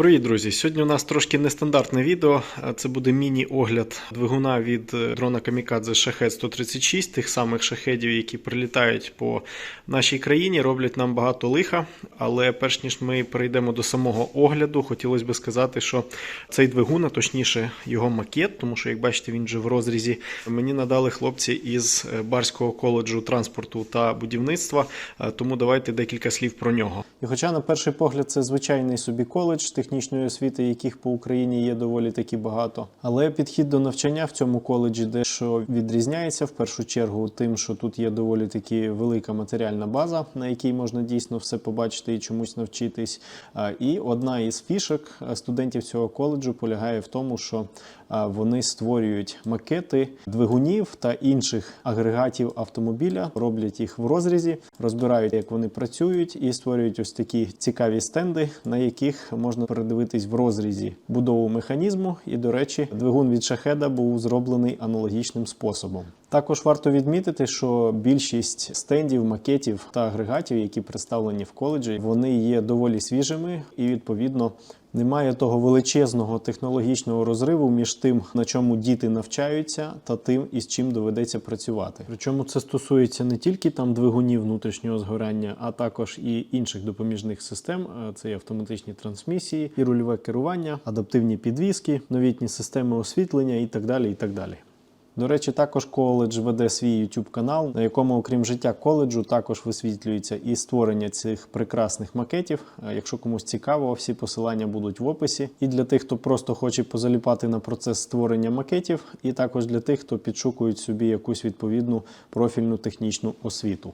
Привіт, друзі! Сьогодні у нас трошки нестандартне відео. Це буде міні-огляд двигуна від е, дрона Камікадзе Шахет 136, тих самих шахедів, які прилітають по нашій країні, роблять нам багато лиха. Але перш ніж ми перейдемо до самого огляду, хотілося б сказати, що цей двигун, а точніше його макет, тому що, як бачите, він вже в розрізі, мені надали хлопці із е, Барського коледжу транспорту та будівництва. Е, Тому давайте декілька слів про нього. І хоча на перший погляд це звичайний собі коледж технічної освіти, яких по Україні є доволі таки багато. Але підхід до навчання в цьому коледжі дещо відрізняється в першу чергу тим, що тут є доволі таки велика матеріальна база, на якій можна дійсно все побачити і чомусь навчитись. І одна із фішок студентів цього коледжу полягає в тому, що вони створюють макети двигунів та інших агрегатів автомобіля, роблять їх в розрізі, розбирають, як вони працюють, і створюють ось такі цікаві стенди, на яких можна передивитись в розрізі будову механізму. І, до речі, двигун від шахеда був зроблений аналогічним способом. Також варто відмітити, що більшість стендів, макетів та агрегатів, які представлені в коледжі, вони є доволі свіжими і відповідно. Немає того величезного технологічного розриву між тим, на чому діти навчаються, та тим, із чим доведеться працювати. Причому це стосується не тільки там двигунів внутрішнього згорання, а також і інших допоміжних систем. Це і автоматичні трансмісії, і рульове керування, адаптивні підвіски, новітні системи освітлення і так далі. І так далі. До речі, також коледж веде свій YouTube канал, на якому, окрім життя коледжу, також висвітлюється і створення цих прекрасних макетів. Е, Якщо комусь цікаво, всі посилання будуть в описі. І для тих, хто просто хоче позаліпати на процес створення макетів, і також для тих, хто підшукують собі якусь відповідну профільну технічну освіту.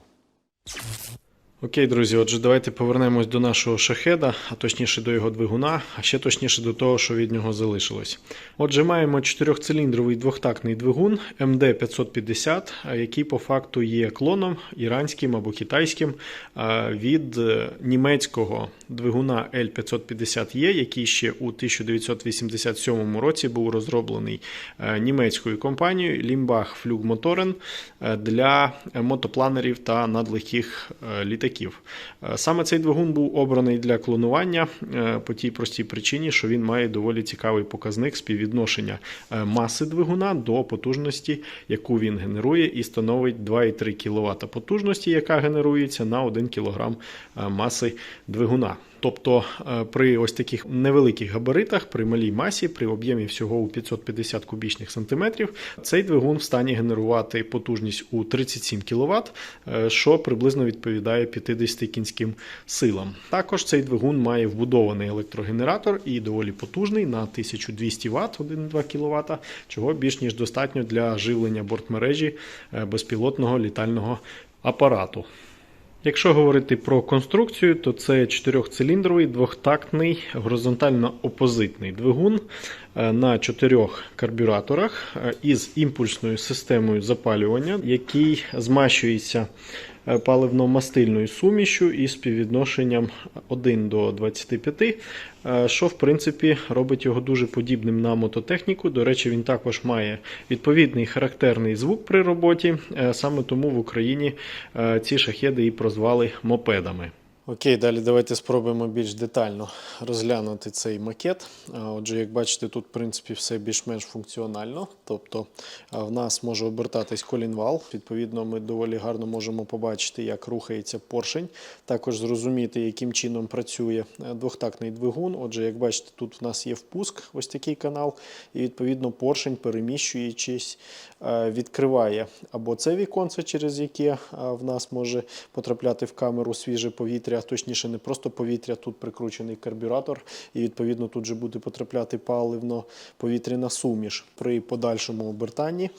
Окей, друзі, отже, давайте повернемось до нашого шахеда, а точніше до його двигуна, а ще точніше до того, що від нього залишилось. Отже, маємо чотирьохциліндровий двохтактний двигун МД-550, який по факту є клоном іранським або китайським від е, німецького двигуна L550E, який ще у 1987 році був розроблений е, німецькою компанією Limbach Flugmotoren е, для мотопланерів та надлегких е, літаків. Е, Саме цей двигун був обраний для клонування е, по тій простій причині, що він має доволі цікавий показник співвідношення е, маси двигуна до потужності, яку він генерує, і становить 2,3 кВт потужності, яка генерується на 1 кг маси двигуна. Тобто е, при ось таких невеликих габаритах, при малій масі, при об'ємі всього у 550 кубічних сантиметрів, цей двигун в стані генерувати потужність у 37 кВт, е, що приблизно відповідає 50 кінським силам. Також цей двигун має вбудований електрогенератор і доволі потужний на 1200 Вт 1,2 кВт, чого більш ніж достатньо для живлення бортмережі е, безпілотного літального апарату. Якщо говорити про конструкцію, то це чотирьохциліндровий двохтактний горизонтально-опозитний двигун. е, на чотирьох карбюраторах е, із імпульсною системою запалювання, який змащується е, паливно-мастильною сумішю із співвідношенням 1 до 25, е, що в принципі робить його дуже подібним на мототехніку. До речі, він також має відповідний характерний звук при роботі. е, Саме тому в Україні е, ці шахеди і прозвали мопедами. Окей, далі давайте спробуємо більш детально розглянути цей макет. Отже, як бачите, тут в принципі все більш-менш функціонально. Тобто в нас може обертатись колінвал. Відповідно, ми доволі гарно можемо побачити, як рухається поршень. Також зрозуміти, яким чином працює е, двохтактний двигун. Отже, як бачите, тут в нас є впуск, ось такий канал, і відповідно поршень, переміщуючись, е, відкриває або це віконце, через яке е, в нас може потрапляти в камеру свіже повітря, точніше, не просто повітря, тут прикручений карбюратор, і відповідно тут же буде потрапляти паливно-повітряна суміш. При подальшому обертанні е,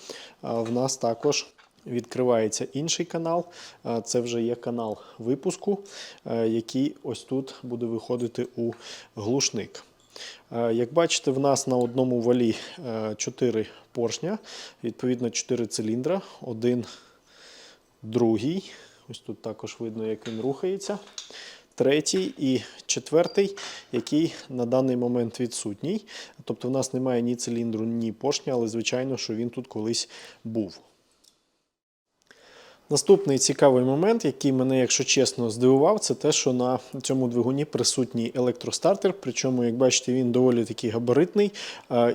в нас також. Відкривається інший канал, е, це вже є канал випуску, е, який ось тут буде виходити у глушник. Як бачите, в нас на одному валі 4 поршня, відповідно 4 циліндра, один другий. Ось тут також видно, як він рухається. Третій і четвертий, який на даний момент відсутній. Тобто в нас немає ні циліндру, ні поршня, але звичайно, що він тут колись був. Наступний цікавий момент, який мене, якщо чесно, здивував, це те, що на цьому двигуні присутній електростартер. Причому, як бачите, він доволі такий габаритний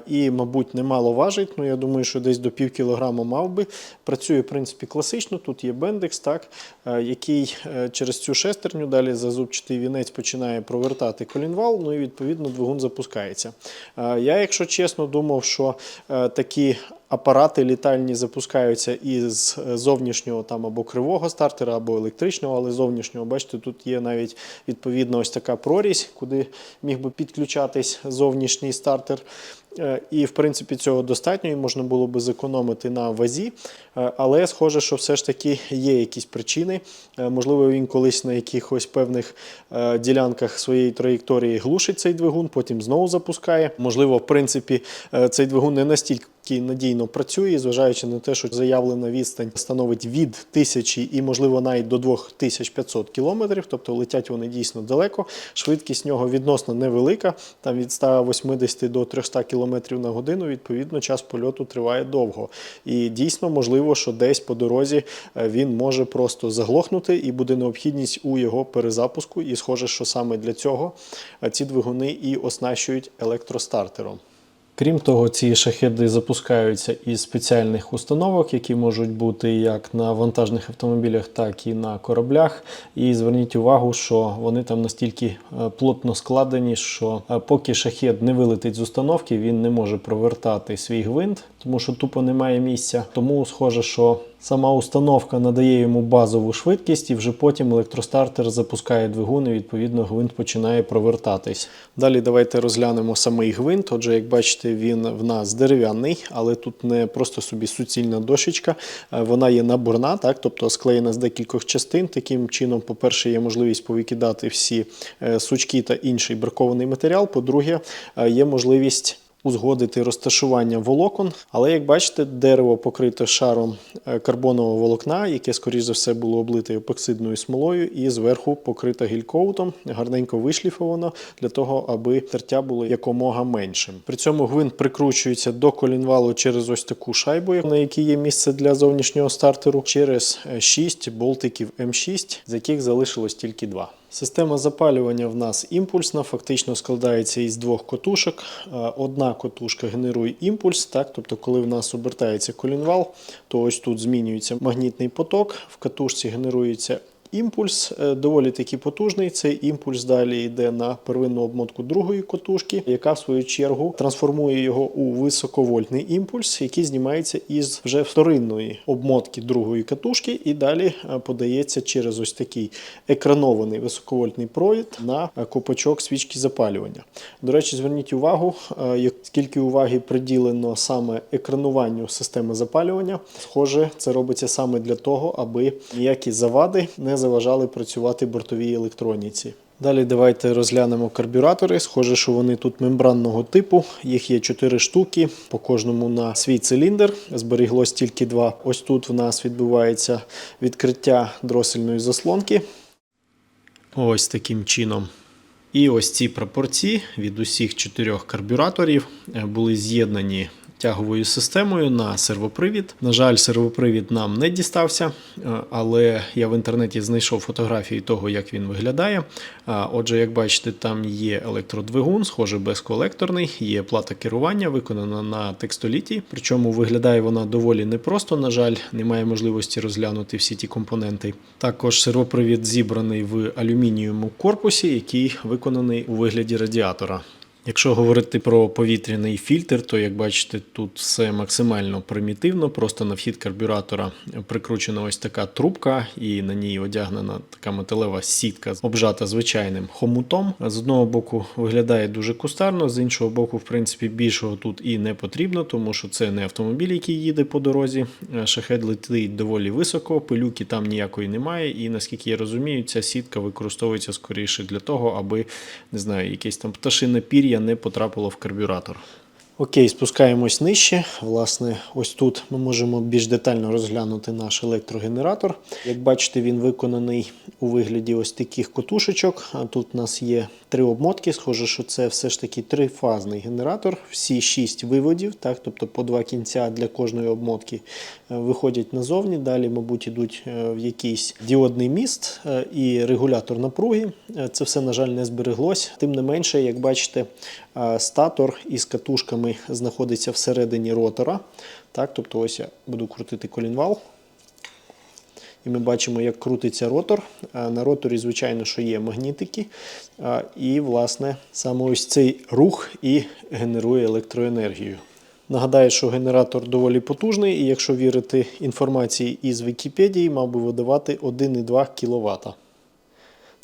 і, мабуть, немало важить. Ну, я думаю, що десь до пів кілограма мав би. Працює, в принципі, класично. Тут є бендекс, так, який е, через цю шестерню далі за зубчатий вінець починає провертати колінвал, ну і відповідно двигун запускається. Я, якщо чесно, думав, що е, такі апарати літальні запускаються із е, зовнішнього там або кривого стартера, або електричного, але зовнішнього. Бачите, тут є навіть відповідно ось така прорізь, куди міг би підключатись зовнішній стартер. Е, І, в принципі, цього достатньо, і можна було би зекономити на вазі. Е, Але схоже, що все ж таки є якісь причини. Можливо, він колись на якихось певних ділянках своєї траєкторії глушить цей двигун, потім знову запускає. Можливо, в принципі, цей двигун не настільки надійно працює, зважаючи на те, що заявлена відстань становить від 1000 і, можливо, навіть до 2500 кілометрів, тобто летять вони дійсно далеко. Швидкість нього відносно невелика, там від 180 до 300 км на годину. Відповідно, час польоту триває довго. І дійсно можливо, що десь по дорозі е, він може просто заглохнути і буде необхідність у його перезапуску. І схоже, що саме для цього е, ці двигуни і оснащують електростартером. Крім того, ці шахеди запускаються із спеціальних установок, які можуть бути як на вантажних автомобілях, так і на кораблях. І зверніть увагу, що вони там настільки е, плотно складені, що е, поки шахед не вилетить з установки, він не може провертати свій гвинт, тому що тупо немає місця. Тому схоже, що Сама установка надає йому базову швидкість, і вже потім електростартер запускає двигун, і відповідно гвинт починає провертатись. Далі давайте розглянемо самий гвинт. Отже, як бачите, він в нас дерев'яний, але тут не просто собі суцільна дощечка, е, вона є наборна, так, тобто склеєна з декількох частин. Таким чином, по-перше, є можливість повикидати всі е, сучки та інший бракований матеріал. По-друге, е, є можливість узгодити розташування волокон. Але як бачите, дерево покрите шаром е, карбонового волокна, яке, скоріш за все, було облите епоксидною смолою, і зверху покрите гількоутом, гарненько вишліфовано для того, аби тертя було якомога меншим. При цьому гвинт прикручується до колінвалу через ось таку шайбу, на якій є місце для зовнішнього стартеру, через 6 болтиків М6, з яких залишилось тільки два. Система запалювання в нас імпульсна, фактично складається із двох котушок. Е, Одна котушка генерує імпульс, так, тобто, коли в нас обертається колінвал, то ось тут змінюється магнітний поток, в катушці генерується імпульс, е, доволі таки потужний. Цей імпульс далі йде на первинну обмотку другої котушки, яка в свою чергу трансформує його у високовольтний імпульс, який знімається із вже вторинної обмотки другої катушки, і далі е, подається через ось такий екранований високовольтний провід на е, копачок свічки запалювання. До речі, зверніть увагу, скільки уваги приділено саме екрануванню системи запалювання. Схоже, це робиться саме для того, аби ніякі завади не заважали працювати бортовій електроніці. Далі давайте розглянемо карбюратори. Схоже, що вони тут мембранного типу. Їх є 4 штуки, по кожному на свій циліндр. Зберіглось тільки два. Ось тут в нас відбувається відкриття дросельної заслонки. Ось таким чином. І ось ці пропорції від усіх чотирьох карбюраторів е, були з'єднані тяговою системою на сервопривід. На жаль, сервопривід нам не дістався, е, але я в інтернеті знайшов фотографії того, як він виглядає. А, Отже, як бачите, там є електродвигун, схоже, безколекторний, є плата керування, виконана на текстоліті. Причому виглядає вона доволі непросто. На жаль, немає можливості розглянути всі ті компоненти. Також сервопривід зібраний в алюмінієвому корпусі, який виконаний у вигляді радіатора. Якщо говорити про повітряний фільтр, то як бачите, тут все максимально примітивно. Просто на вхід карбюратора прикручена ось така трубка, і на ній одягнена така металева сітка, обжата звичайним хомутом. З одного боку виглядає дуже кустарно, з іншого боку, в принципі, більшого тут і не потрібно, тому що це не автомобіль, який їде по дорозі. Шахет летить доволі високо, пилюки там ніякої немає. І наскільки я розумію, ця сітка використовується скоріше для того, аби не знаю, якесь там пташине пір'я не потрапило в карбюратор. Окей, спускаємось нижче. Власне, ось тут ми можемо більш детально розглянути наш електрогенератор. Як бачите, він виконаний у вигляді ось таких котушечок. А тут у нас є три обмотки. Схоже, що це все ж таки трифазний генератор. Всі шість виводів, так, тобто по два кінця для кожної обмотки е, виходять назовні. Далі, мабуть, ідуть е, в якийсь діодний міст е, і регулятор напруги. Це все, на жаль, не збереглось. Тим не менше, як бачите, статор із катушками знаходиться всередині ротора. Так, тобто ось я буду крутити колінвал. І ми бачимо, як крутиться ротор. Е, На роторі, звичайно, що є магнітики. Е, І, власне, саме ось цей рух і генерує електроенергію. Нагадаю, що генератор доволі потужний, і якщо вірити інформації із Вікіпедії, мав би видавати 1,2 кВт.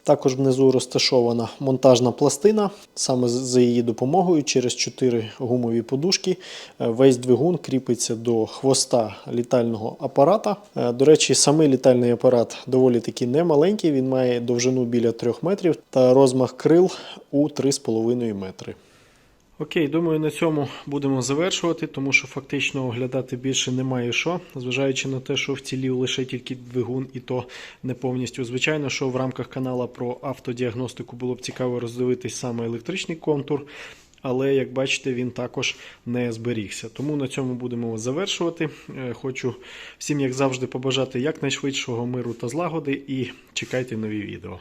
Також внизу розташована монтажна пластина. Саме за її допомогою через 4 гумові подушки е, весь двигун кріпиться до хвоста літального апарата. Е, До речі, самий літальний апарат доволі таки немаленький, він має довжину біля 3 метрів та розмах крил у 3,5 метри. Окей, думаю, на цьому будемо завершувати, тому що фактично оглядати більше немає що, зважаючи на те, що вцілів лише тільки двигун, і то не повністю. Звичайно, що в рамках канала про автодіагностику було б цікаво роздивитись саме електричний контур. Але, як бачите, він також не зберігся. Тому на цьому будемо завершувати. Е, Хочу всім, як завжди, побажати якнайшвидшого миру та злагоди і чекайте нові відео.